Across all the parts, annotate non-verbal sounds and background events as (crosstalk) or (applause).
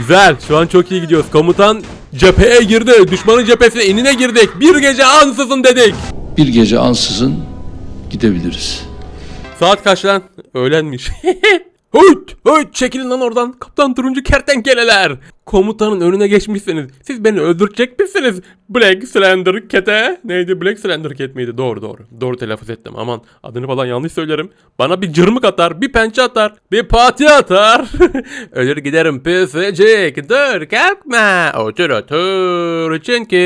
Güzel. Şu an çok iyi gidiyoruz. Komutan cepheye girdi. Düşmanın cephesine inine girdik. Bir gece ansızın dedik. Bir gece ansızın gidebiliriz. Saat kaç lan? Öğlenmiş. (laughs) Hıt! Hıt! Çekilin lan oradan. Kaptan turuncu kertenkeleler. Komutanın önüne geçmişsiniz. Siz beni öldürecek misiniz? Black Slender Cat'e. Neydi? Black Slender Cat miydi? Doğru doğru. Doğru telaffuz ettim. Aman adını falan yanlış söylerim. Bana bir cırmık atar, bir pençe atar, bir pati atar. (laughs) Ölür giderim pisicik. Dur kalkma. Otur otur. Çünkü...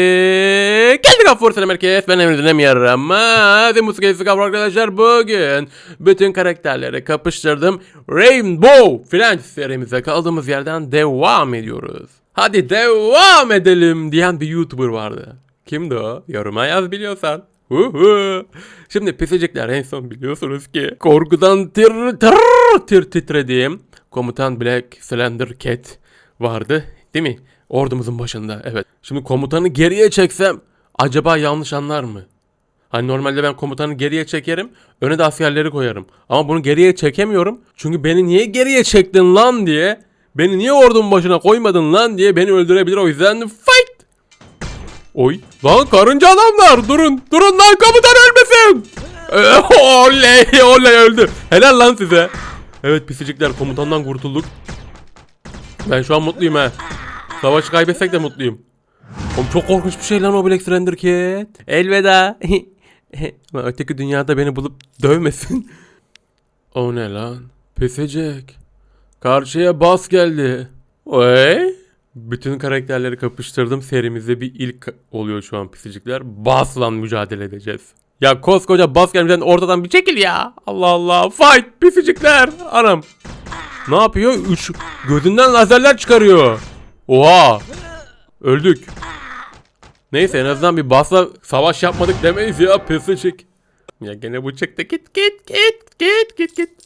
Geldik Gafur selam herkes. Ben Emre dinlemiyorum ama... Musikası Gafur arkadaşlar bugün. Bütün karakterleri kapıştırdım. Rainbow Friends serimize kaldığımız yerden devam ediyoruz. Hadi devam edelim diyen bir YouTuber vardı. Kimdi o? Yoruma yaz biliyorsan. Huhu. Şimdi pisicikler en son biliyorsunuz ki korkudan tir tir tir titrediğim komutan Black Slender Cat vardı değil mi? Ordumuzun başında evet. Şimdi komutanı geriye çeksem acaba yanlış anlar mı? Hani normalde ben komutanı geriye çekerim, öne de askerleri koyarım. Ama bunu geriye çekemiyorum. Çünkü beni niye geriye çektin lan diye, beni niye ordunun başına koymadın lan diye beni öldürebilir. O yüzden fight! Oy. Lan karınca adamlar durun. Durun lan komutan ölmesin. Ee, (laughs) oley oley öldü. Helal lan size. Evet pisicikler komutandan kurtulduk. Ben şu an mutluyum ha. Savaşı kaybetsek de mutluyum. Oğlum çok korkunç bir şey lan o Black Slender Cat. Elveda. (laughs) Öteki dünyada beni bulup dövmesin. (laughs) o ne lan? Pesecek. Karşıya bas geldi. Oy. Bütün karakterleri kapıştırdım. Serimizde bir ilk oluyor şu an pisicikler. Basla mücadele edeceğiz. Ya koskoca bas gelmeden ortadan bir çekil ya. Allah Allah. Fight pisicikler. Anam. Ne yapıyor? Üç gözünden lazerler çıkarıyor. Oha. Öldük. Neyse en azından bir basla savaş yapmadık demeyiz ya pisicik. Ya gene bu çıktı git git git git git git.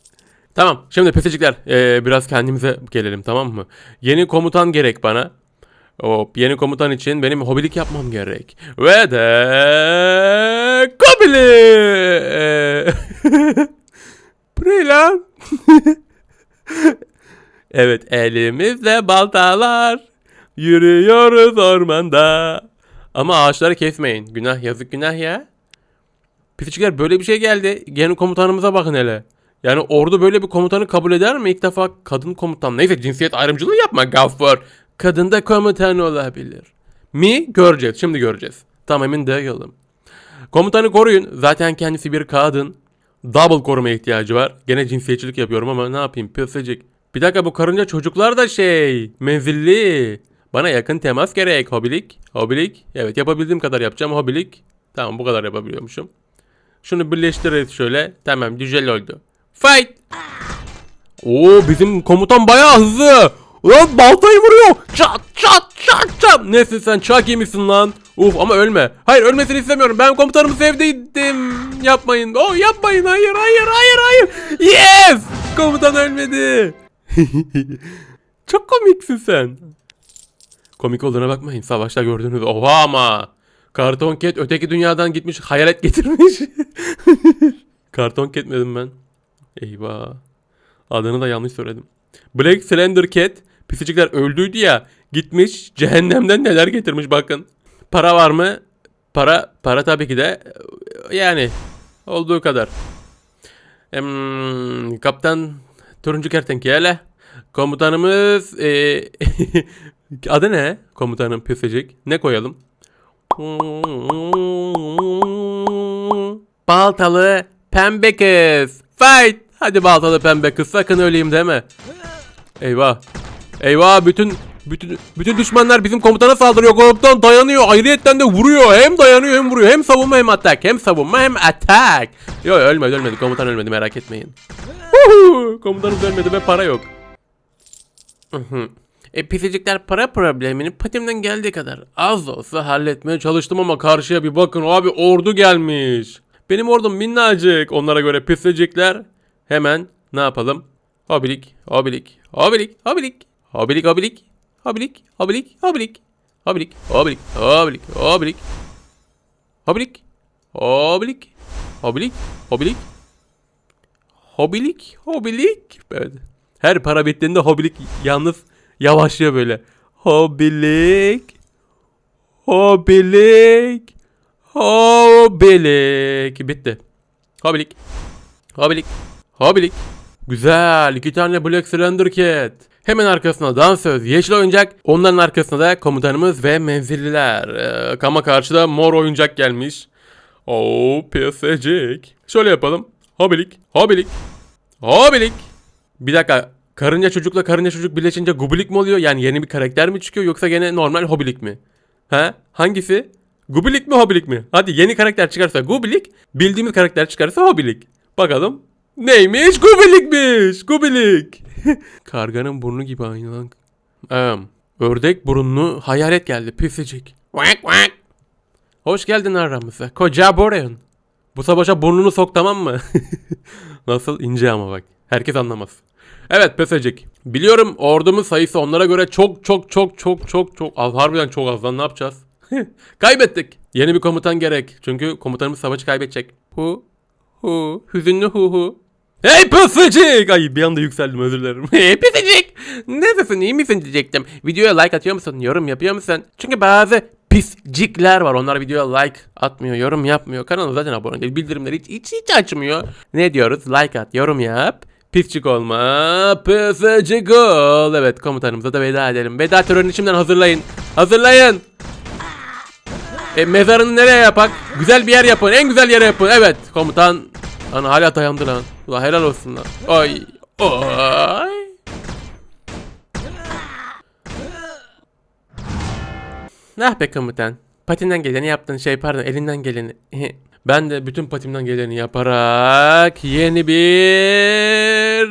Tamam şimdi pesicikler ee, biraz kendimize gelelim tamam mı? Yeni komutan gerek bana. Hop yeni komutan için benim hobilik yapmam gerek. Ve de Kobili. (laughs) Bu ne lan? (laughs) evet elimizde baltalar. Yürüyoruz ormanda. Ama ağaçları kesmeyin. Günah yazık günah ya. Pisicikler böyle bir şey geldi. Yeni komutanımıza bakın hele. Yani ordu böyle bir komutanı kabul eder mi? İlk defa kadın komutan. Neyse cinsiyet ayrımcılığı yapma Gaffur. Kadın da komutan olabilir. Mi? Göreceğiz. Şimdi göreceğiz. Tamam emin değilim. Komutanı koruyun. Zaten kendisi bir kadın. Double koruma ihtiyacı var. Gene cinsiyetçilik yapıyorum ama ne yapayım pisicik. Bir dakika bu karınca çocuklar da şey menzilli. Bana yakın temas gerek. Hobilik. Hobilik. Evet yapabildiğim kadar yapacağım. Hobilik. Tamam bu kadar yapabiliyormuşum. Şunu birleştiririz şöyle. Tamam güzel oldu. Fight. Oo bizim komutan bayağı hızlı. Lan baltayı vuruyor. Çat çat çat çat. Nesin sen çak yemişsin lan. Uf ama ölme. Hayır ölmesini istemiyorum. Ben komutanımı sevdiydim. Yapmayın. Oh yapmayın. Hayır hayır hayır hayır. Yes. Komutan ölmedi. (laughs) Çok komiksin sen. Komik olduğuna bakmayın. Savaşta gördüğünüz oha ama. Karton Cat öteki dünyadan gitmiş hayalet getirmiş. (laughs) Karton Cat dedim ben. Eyvah. Adını da yanlış söyledim. Black Slender Cat pisicikler öldüydü ya. Gitmiş cehennemden neler getirmiş bakın. Para var mı? Para para tabii ki de yani olduğu kadar. Em, kaptan Turuncu Kertenkele. Komutanımız e, (laughs) adı ne? Komutanım pisicik. Ne koyalım? Baltalı pembe kız. Fight. Hadi baltalı pembe kız sakın öleyim deme. Eyvah. Eyvah bütün bütün bütün düşmanlar bizim komutana saldırıyor. Komutan dayanıyor. Ayrıyetten de vuruyor. Hem dayanıyor hem vuruyor. Hem savunma hem atak. Hem savunma hem atak. Yok ölmedi ölmedi. Komutan ölmedi merak etmeyin. Komutanımız ölmedi ve para yok. E pisicikler para problemini patimden geldiği kadar az olsa halletmeye çalıştım ama karşıya bir bakın abi ordu gelmiş. Benim ordum minnacık onlara göre pisicikler. Hemen ne yapalım? Hobilik, hobilik, hobilik, hobilik, hobilik, hobilik, hobilik, hobilik, hobilik, hobilik, hobilik, hobilik, hobilik, hobilik, hobilik, hobilik, hobilik, hobilik, hobilik. Evet. Her para bittiğinde hobilik yalnız Yavaşlıyor böyle. Hobilik. Hobilik. Hobilik. Bitti. Hobilik. Hobilik. Hobilik. Güzel. iki tane Black Slender Cat. Hemen arkasına dansöz, yeşil oyuncak. Onların arkasına da komutanımız ve menzilliler. Ee, kama karşıda mor oyuncak gelmiş. Oo piyasacık. Şöyle yapalım. Hobilik. Hobilik. Hobilik. Bir dakika. Karınca çocukla karınca çocuk birleşince gubilik mi oluyor? Yani yeni bir karakter mi çıkıyor yoksa gene normal hobilik mi? Ha? Hangisi? Gubilik mi hobilik mi? Hadi yeni karakter çıkarsa gubilik, bildiğimiz karakter çıkarsa hobilik. Bakalım. Neymiş? Gubilikmiş. Gubilik. (laughs) Karganın burnu gibi aynı lan. Em, ördek burunlu hayalet geldi pisicik. Vak vak. Hoş geldin aramıza. Koca Boreon. Bu savaşa burnunu sok tamam mı? (laughs) Nasıl ince ama bak. Herkes anlamaz. Evet pesecik. Biliyorum ordumuz sayısı onlara göre çok çok çok çok çok çok az. Harbiden çok az lan ne yapacağız? (laughs) Kaybettik. Yeni bir komutan gerek. Çünkü komutanımız savaşı kaybedecek. Hu hu hüzünlü hu hu. Hey pesecik! Ay bir anda yükseldim özür dilerim. (laughs) hey pesecik! Nasılsın iyi misin diyecektim. Videoya like atıyor musun? Yorum yapıyor musun? Çünkü bazı piscikler var. Onlar videoya like atmıyor, yorum yapmıyor. Kanala zaten abone değil. Bildirimleri hiç, hiç, hiç açmıyor. Ne diyoruz? Like at, yorum yap. Piscik olma, piscik ol. Evet komutanımıza da veda edelim. Veda törenini şimdiden hazırlayın. Hazırlayın. E, mezarını nereye yapak? Güzel bir yer yapın. En güzel yere yapın. Evet komutan. Ana hala dayandı lan. Ulan helal olsun lan. Ay. Ay. Ah be komutan. Patinden geleni yaptın şey pardon elinden geleni. (laughs) Ben de bütün patimden geleni yaparak yeni bir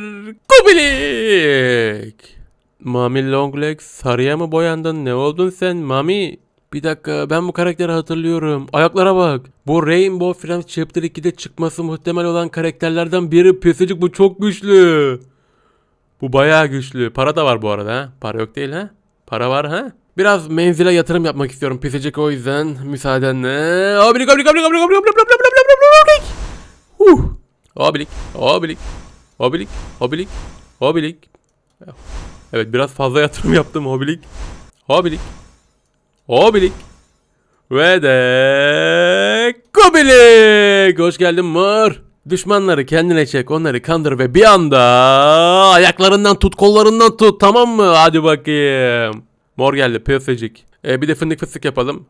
kubilik. Mami Longlegs sarıya mı boyandın ne oldun sen Mami? Bir dakika ben bu karakteri hatırlıyorum. Ayaklara bak. Bu Rainbow Friends Chapter 2'de çıkması muhtemel olan karakterlerden biri Pesecik bu çok güçlü. Bu bayağı güçlü. Para da var bu arada ha. Para yok değil ha. Para var ha. Biraz menzile yatırım yapmak istiyorum Pesecik o yüzden müsaadenle. Abilik abilik abilik abilik abilik abilik abilik abilik Huh. Abilik abilik abilik abilik abilik. Evet biraz fazla yatırım yaptım abilik. Abilik. Abilik. Ve de Kubilik. Hoş geldin mor. Düşmanları kendine çek onları kandır ve bir anda ayaklarından tut kollarından tut tamam mı? Hadi bakayım. Mor geldi piyasacık. Ee, bir de fındık fıstık yapalım.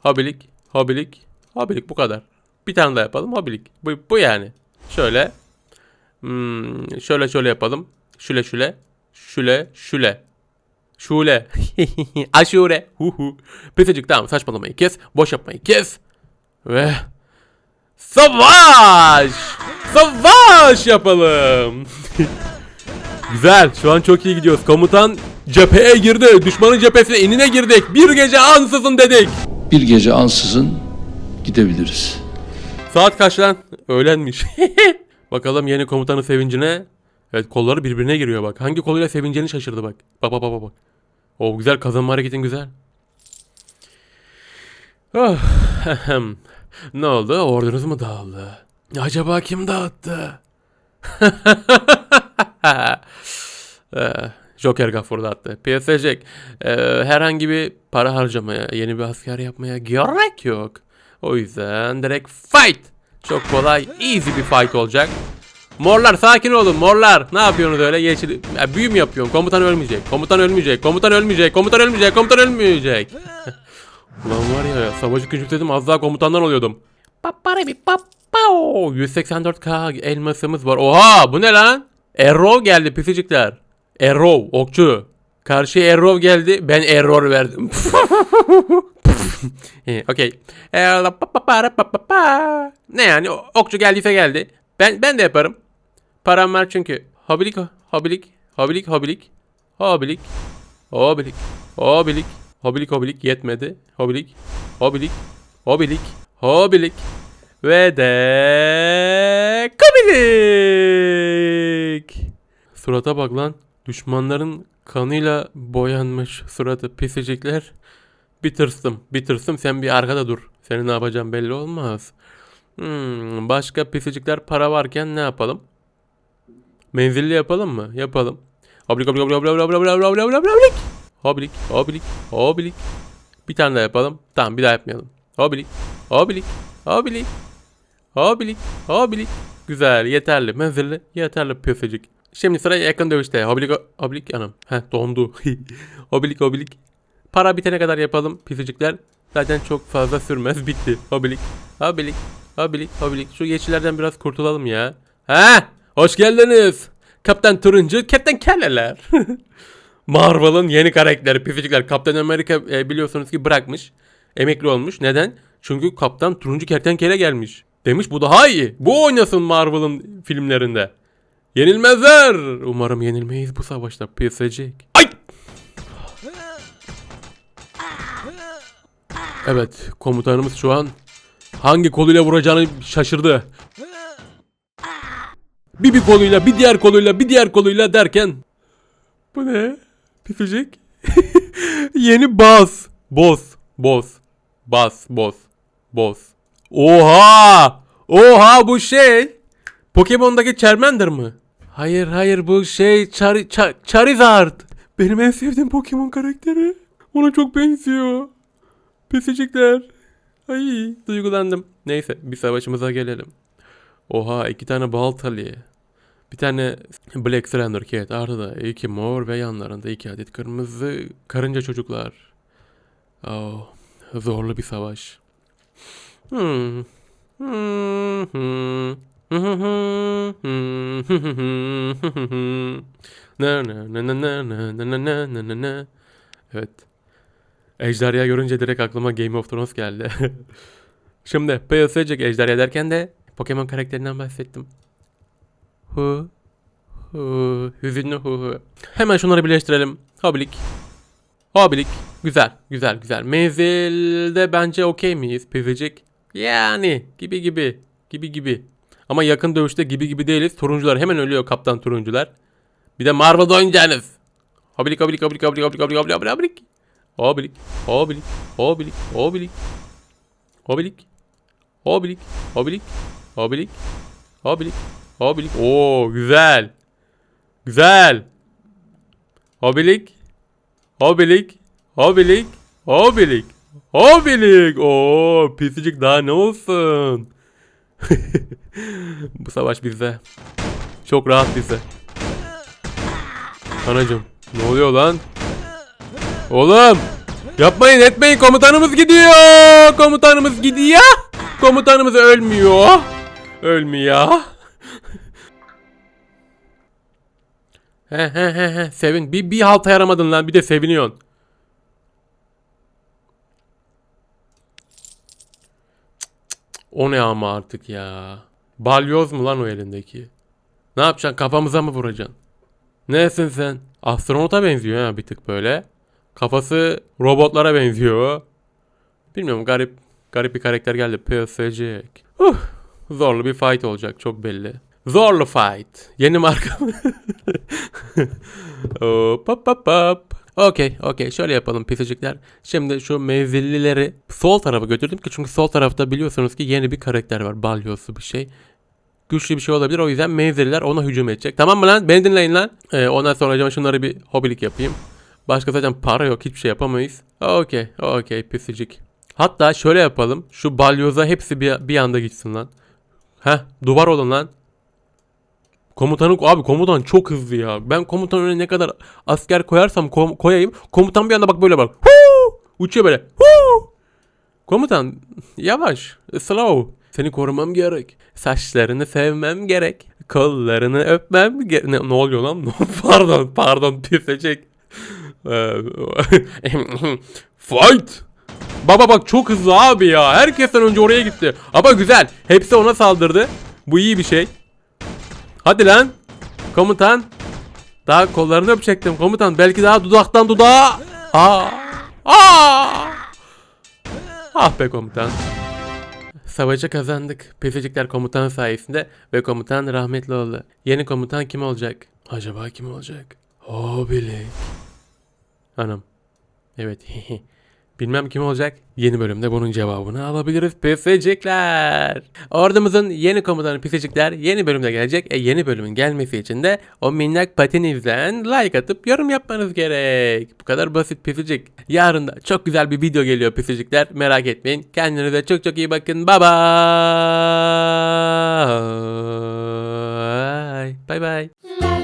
Habilik, habilik, habilik bu kadar. Bir tane daha yapalım habilik. Bu, bu yani. Şöyle. Hmm, şöyle şöyle yapalım. Şöyle şöyle. Şöyle şöyle. Şule. (laughs) Aşure. Hu hu. Pisicik tamam saçmalamayı kes. Boş yapmayı kes. Ve savaş. Savaş yapalım. (laughs) Güzel. Şu an çok iyi gidiyoruz. Komutan cepheye girdi. Düşmanın cephesine inine girdik. Bir gece ansızın dedik. Bir gece ansızın gidebiliriz. Saat kaç lan? Öğlenmiş. (laughs) Bakalım yeni komutanın sevincine. Evet kolları birbirine giriyor bak. Hangi koluyla sevineceğini şaşırdı bak. Bak bak bak bak. O güzel kazanma hareketin güzel. Oh, ne oldu? Ordunuz mu dağıldı? Acaba kim dağıttı? (laughs) Eh, Joker Gaffur dağıttı. PSC eh, herhangi bir para harcamaya, yeni bir asker yapmaya gerek yok. O yüzden direkt fight. Çok kolay, easy bir fight olacak. Morlar sakin olun morlar. Ne yapıyorsunuz öyle? Yeşil ya, büyü mü yapıyorsun? Komutan ölmeyecek. Komutan ölmeyecek. Komutan ölmeyecek. Komutan ölmeyecek. Komutan ölmeyecek. (laughs) Ulan var ya savaşı küçültsedim az daha komutandan oluyordum. Papara bir papao. 184k elmasımız var. Oha bu ne lan? Arrow geldi pisicikler. Arrow okçu. Karşıya Arrow geldi. Ben error verdim. Okey. Ne yani okçu geldiyse geldi. Ben ben de yaparım. Param var çünkü. Habilik habilik habilik habilik habilik habilik habilik habilik habilik yetmedi. Habilik habilik habilik habilik ve de kabilik. Surata bak lan. Düşmanların kanıyla boyanmış suratı pisicikler. Bir tırsım, bir tırsım sen bir arkada dur. Senin ne yapacağın belli olmaz. Hmm, başka pisicikler para varken ne yapalım? Menzilli yapalım mı? Yapalım. Hoblik hoblik hoblik hoblik hoblik hoblik hoblik hoblik hoblik. Hoblik hoblik hoblik. Bir tane daha yapalım. Tamam bir daha yapmayalım. Hoblik hoblik hoblik hoblik hoblik. Güzel yeterli mezirli yeterli piyasacık. Şimdi sıra yakın dövüşte. Hoblik hoblik anam. Heh dondu. (laughs) hoblik hoblik. Para bitene kadar yapalım pisicikler. Zaten çok fazla sürmez bitti. Hoblik hoblik hoblik hoblik. Şu geçilerden biraz kurtulalım ya. Ha? Hoş geldiniz. Kaptan Turuncu, Kaptan Kelleler. (laughs) Marvel'ın yeni karakteri, pisicikler. Kaptan Amerika e, biliyorsunuz ki bırakmış. Emekli olmuş. Neden? Çünkü Kaptan Turuncu Kertenkele gelmiş. Demiş bu daha iyi. Bu oynasın Marvel'ın filmlerinde. Yenilmezler. Umarım yenilmeyiz bu savaşta. Pisicik. Ay! Evet, komutanımız şu an hangi koluyla vuracağını şaşırdı. Bir bir koluyla, bir diğer koluyla, bir diğer koluyla derken bu ne? Pisicik. (laughs) Yeni boss. Boss. Boss. Boss. Boss. Boss. Oha! Oha bu şey. Pokemon'daki Charmander mı? Hayır hayır bu şey Char Char Charizard. Benim en sevdiğim Pokemon karakteri. Ona çok benziyor. Pisicikler. Ay duygulandım. Neyse bir savaşımıza gelelim. Oha iki tane baltalı. Bir tane Black Thunder Cat arkada iki mor ve yanlarında iki adet kırmızı karınca çocuklar. Oh, zorlu bir savaş. Hmm. (laughs) Evet. Ejderha görünce direkt aklıma Game of Thrones geldi. (laughs) Şimdi PS'cek ejderha derken de Pokemon karakterinden bahsettim. Hu. Hu. Hüzünlü hu hu. Hemen şunları birleştirelim. Habilik. Habilik. Güzel. Güzel güzel. Menzilde bence okey miyiz? Pivicik. Yani. Gibi gibi. Gibi gibi. Ama yakın dövüşte gibi gibi değiliz. Turuncular hemen ölüyor kaptan turuncular. Bir de Marvel'da oynayacaksınız. Habilik habilik habilik habilik habilik habilik habilik habilik habilik. Habilik. Habilik. Habilik. Habilik. Habilik. Habilik. Habilik. Habilik. Habilik. Oo güzel. Güzel. Habilik. Habilik. Habilik. Habilik. Habilik. Oo pisicik daha ne olsun. (laughs) Bu savaş bizde. Çok rahat bizde. Anacım ne oluyor lan? Oğlum yapmayın etmeyin komutanımız gidiyor. Komutanımız gidiyor. Komutanımız ölmüyor. Ölmüyor. He he he he sevin. Bir, bir halta yaramadın lan bir de seviniyorsun. O ne ama artık ya. Balyoz mu lan o elindeki? Ne yapacaksın kafamıza mı vuracaksın? Nesin sen? Astronota benziyor ha bir tık böyle. Kafası robotlara benziyor. Bilmiyorum garip garip bir karakter geldi. PSG. Uh, zorlu bir fight olacak çok belli. Zorlu fight. Yeni marka mı? (laughs) Hop hop hop hop. Okey okey şöyle yapalım pisicikler. Şimdi şu mevzillileri sol tarafa götürdüm ki çünkü sol tarafta biliyorsunuz ki yeni bir karakter var. Balyozlu bir şey güçlü bir şey olabilir. O yüzden menziller ona hücum edecek. Tamam mı lan? Beni dinleyin lan. Ee, ondan sonra acaba şunları bir hobilik yapayım. Başka zaten para yok. Hiçbir şey yapamayız. Okey. Okey. Pisicik. Hatta şöyle yapalım. Şu balyoza hepsi bir, bir anda gitsin lan. Heh. Duvar olun lan. Komutanın abi komutan çok hızlı ya. Ben komutan önüne ne kadar asker koyarsam ko- koyayım. Komutan bir anda bak böyle bak. Huu! Uçuyor böyle. Huu! Komutan yavaş. Slow. Seni korumam gerek. Saçlarını sevmem gerek. Kollarını öpmem gerek. Ne, ne oluyor lan? (laughs) pardon pardon pisecek. Ee, (laughs) Fight. Baba bak çok hızlı abi ya. Herkesten önce oraya gitti. Ama güzel. Hepsi ona saldırdı. Bu iyi bir şey. Hadi lan. Komutan. Daha kollarını öpecektim komutan. Belki daha dudaktan dudağa. Aa. Aa. Ah be komutan. Savaşı kazandık. Pesicikler komutan sayesinde ve komutan rahmetli oldu. Yeni komutan kim olacak? Acaba kim olacak? O bile. Anam. Evet. (laughs) Bilmem kim olacak. Yeni bölümde bunun cevabını alabiliriz pisecikler. Ordumuzun yeni komutanı pisecikler yeni bölümde gelecek. E yeni bölümün gelmesi için de o minnak patinizden like atıp yorum yapmanız gerek. Bu kadar basit pisecik. Yarın da çok güzel bir video geliyor pisecikler. Merak etmeyin. Kendinize çok çok iyi bakın. Bye bye. Bye bye.